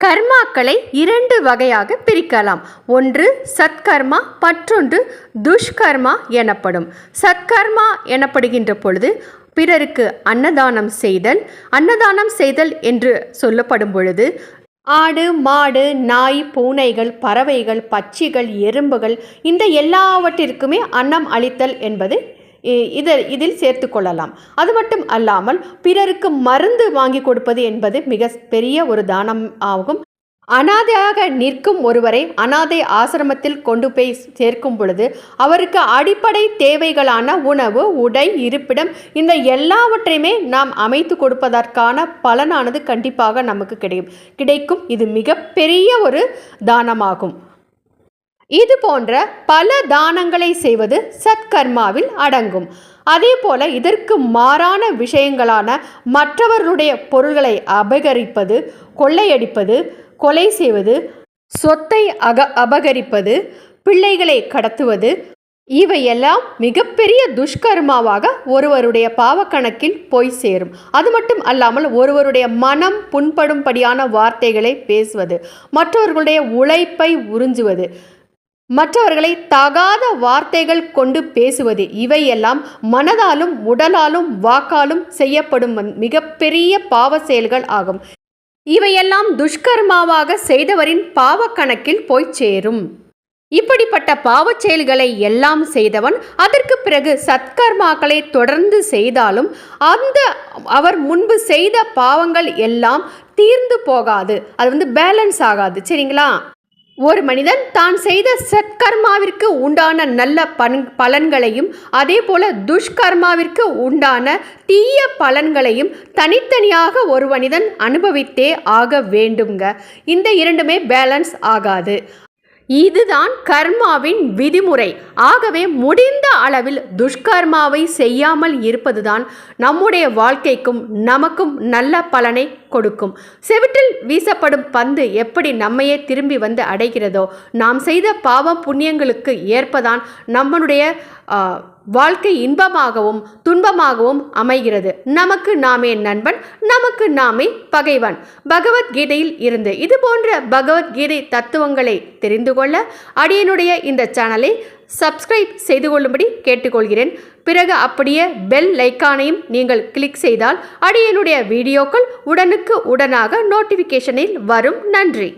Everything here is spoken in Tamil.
கர்மாக்களை இரண்டு வகையாக பிரிக்கலாம். ஒன்று சத்கர்மா மற்றொன்று துஷ்கர்மா எனப்படும். சத்கர்மா எனப்படுகின்ற பொழுது பிறருக்கு அன்னதானம் செய்தல். அன்னதானம் செய்தல் என்று சொல்லப்படும் பொழுது ஆடு மாடு நாய் பூனைகள் பறவைகள் பச்சிகள் எறும்புகள் இந்த எல்லாவற்றிற்குமே அன்னம் அளித்தல் என்பது இ- இதில் இதில் சேர்த்து கொள்ளலாம் அது மட்டும் அல்லாமல் பிறருக்கு மருந்து வாங்கி கொடுப்பது என்பது மிக பெரிய ஒரு தானம் ஆகும். அனாதையாக நிற்கும் ஒருவரை அனாதை ஆசிரமத்தில் கொண்டு போய் சேர்க்கும் பொழுது அவருக்கு அடிப்படை தேவைகளான உணவு உடை இருப்பிடம் இந்த எல்லாவற்றையுமே நாம் அமைத்து கொடுப்பதற்கான பலனானது கண்டிப்பாக நமக்கு கிடைக்கும் கிடைக்கும். இது மிகப்பெரிய ஒரு தானமாகும். இது போன்ற பல தானங்களை செய்வது சத்கர்மாவில் அடங்கும். அதே போல இதற்கு மாறான விஷயங்களான மற்றவர்களுடைய பொருள்களை அபகரிப்பது கொள்ளையடிப்பது கொலை செய்வது சொத்தை அக அபகரிப்பது பிள்ளைகளை கடத்துவது இவையெல்லாம் மிகப்பெரிய துஷ்கர்மாவாக ஒருவருடைய பாவக்கணக்கில் போய் சேரும். அது மட்டும் அல்லாமல் ஒருவருடைய மனம் புண்படும்படியான வார்த்தைகளை பேசுவது மற்றவர்களுடைய உழைப்பை உறிஞ்சுவது மற்றவர்களை தகாத வார்த்தைகள் கொண்டு பேசுவது. இவையெல்லாம் மனதாலும் உடலாலும் வாக்காலும் செய்யப்படும் வந்- மிகப்பெரிய பாவ செயல்கள் ஆகும். இவையெல்லாம் துஷ்கர்மாவாக செய்தவரின் பாவக்கணக்கில் போய் சேரும். இப்படிப்பட்ட பாவச் செயல்களை எல்லாம் செய்தவன் அதற்கு பிறகு சத்கர்மாக்களை தொடர்ந்து செய்தாலும் அந்த அவர் முன்பு செய்த பாவங்கள் எல்லாம் தீர்ந்து போகாது. அது வந்து பேலன்ஸ் ஆகாது. சரிங்களா? ஒரு மனிதன் தான் செய்த சத்கர்மாவிற்கு உண்டான நல்ல பன் பலன்களையும் அதே போல துஷ்கர்மாவிற்கு உண்டான தீய பலன்களையும் தனித்தனியாக ஒரு மனிதன் அனுபவித்தே ஆக வேண்டுங்க இந்த இரண்டுமே பேலன்ஸ் ஆகாது. இதுதான் கர்மாவின் விதிமுறை. ஆகவே முடிந்த அளவில் துஷ்கர்மாவை செய்யாமல் இருப்பதுதான் நம்முடைய வாழ்க்கைக்கும் நமக்கும் நல்ல பலனை கொடுக்கும். செவிட்டில் வீசப்படும் பந்து எப்படி நம்மையே திரும்பி வந்து அடைகிறதோ நாம் செய்த பாவம் புண்ணியங்களுக்கு ஏற்பதான் நம்மளுடைய வாழ்க்கை இன்பமாகவும் துன்பமாகவும் அமைகிறது. நமக்கு நாமே நண்பன் நமக்கு நாமே பகைவன். பகவத்கீதையில் இருந்து இது போன்ற பகவத்கீதை தத்துவங்களை தெரிந்து கொள்ள அடியனுடைய இந்த சேனலை சப்ஸ்கிரைப் செய்து கொள்ளும்படி கேட்டுக்கொள்கிறேன். பிறகு அப்படியே பெல் லைக்கானையும் நீங்கள் கிளிக் செய்தால் அடியனுடைய வீடியோக்கள் உடனுக்கு உடனாக நோட்டிஃபிகேஷனில் வரும். நன்றி.